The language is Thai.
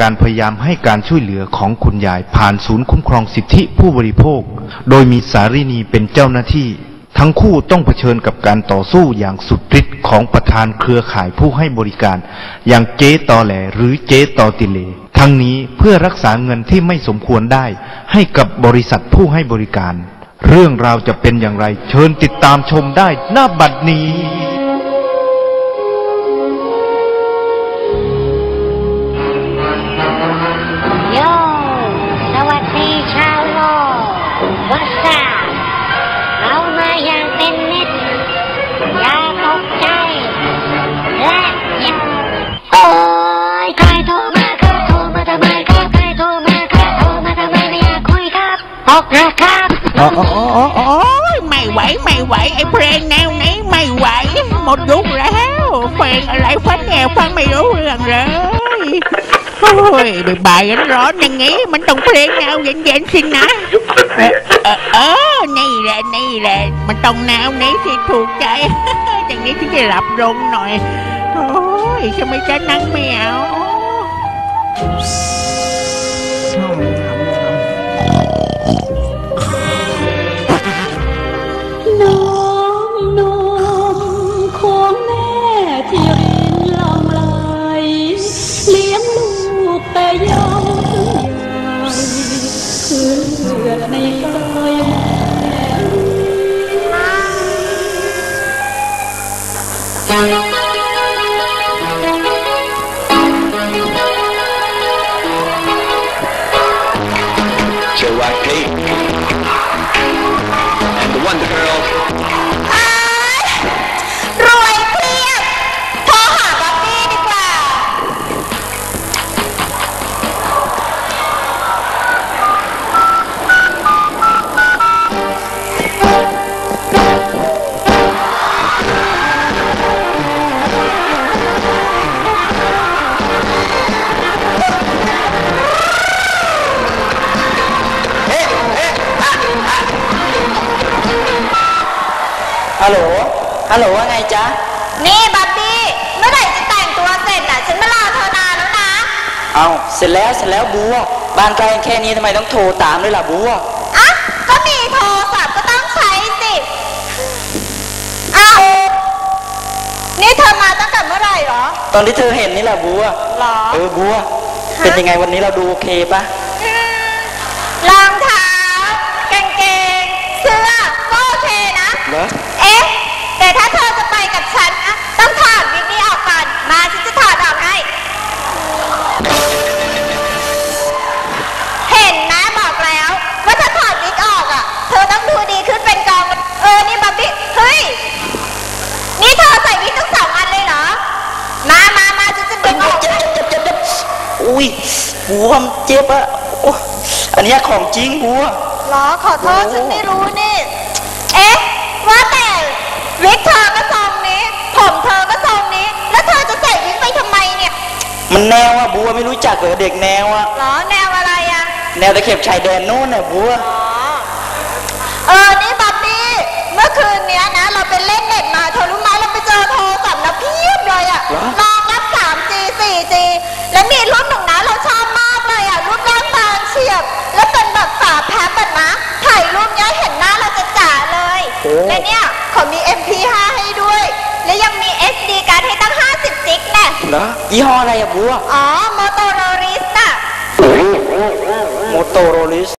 การพยายามให้การช่วยเหลือของคุณยายผ่านศูนย์คุ้มครองสิทธิผู้บริโภค โดยมีสารินีเป็นเจ้าหน้าที่ ทั้งคู่ต้องเผชิญกับการต่อสู้อย่างสุดฤทธิ์ของประธานเครือข่ายผู้ให้บริการ อย่างเจ๊ตอแหลหรือเจ๊ตอติเล ทั้งนี้เพื่อรักษาเงินที่ไม่สมควรได้ ให้กับบริษัทผู้ให้บริการ เรื่องราวจะเป็นอย่างไร เชิญติดตามชมได้หน้าบัดนี้ ไม่ไหวไอ้เพลงแนวนี้ไม่ไหวหมดยุคแล้วเพลงอะไรฟันแนวฟังไม่รู้เรื่องเลยโอ้ยบ่ายๆร้อ เชอ ฮัลโหล ฮัลโหลว่าไงจ๊ะ นี่บ๊อบบี้ เมื่อไหร่จะแต่งตัวเสร็จน่ะ ฉันมารอเธอนานแล้วนะ เอาเสร็จแล้วเสร็จแล้วบัว บ้านไกลแค่นี้ทำไมต้องโทรตามด้วยล่ะบัวอะก็มีโทรศัพท์ก็ต้องใช้สิอ้าวนี่เธอมาตั้งแต่เมื่อไหร่เหรอ ตอนที่เธอเห็นนี่แหละบัวหรอ เออบัว เป็นยังไงวันนี้เราดูโอเคปะรองเท้ากางเกงเสื้อก็โอเค นะเหรอเอ๊ะ แต่ถ้าเธอจะไปกับฉันนะต้องถอดวิกนี้ออกก่อน มาฉันจะถอดออกให้ เห็นนะบอกแล้ว ว่าถ้าถอดวิกออกอะ เธอต้องดูดีขึ้นเป็นกอง เออ นี่บับบี้เฮ้ย นี่เธอใส่วิกทั้งสองอันเลยเหรอ มามามาฉันจะดึงออก เจ็บเจ็บเจ็บเจ็บอุ้ยบัวมันเจ็บอะโอ้อันเนี้ยของจริงบัว เหรอขอโทษฉันไม่รู้นี่ เอ๊ะว่าแต่ วิกเธอก็ทรงนี้ ผมเธอก็ทรงนี้ แล้วเธอจะใส่วิกไปทำไมเนี่ยมันแนวอะบัวไม่รู้จักเหรอเด็กแนวอะเหรอแนวอะไรอะแนวตะเข็บชายแดนโน่นน่ะบัวเออนี่บับบี้เมื่อคืนเนี้ยนะ เราไปเล่นเน็ตมาเธอรู้ไหมเราไปเจอโทรศัพท์นะเพียบเลยอะเหรอ รองรับ 3G 4G แล้วมีรุ่นหนึ่งนะเราชอบมากเลยอะรูปร่างบางเฉียบ แล้วเป็นแบบฝาแพ็คแบบนะถ่ายรูปเนี้ยเห็นหน้าเราจะจ๋าเลยและเนี่ยเขามี เหรอยี่ห้ออะไรอะบัวอ๋อมอโตโรริสน่ะโมโตโรลิส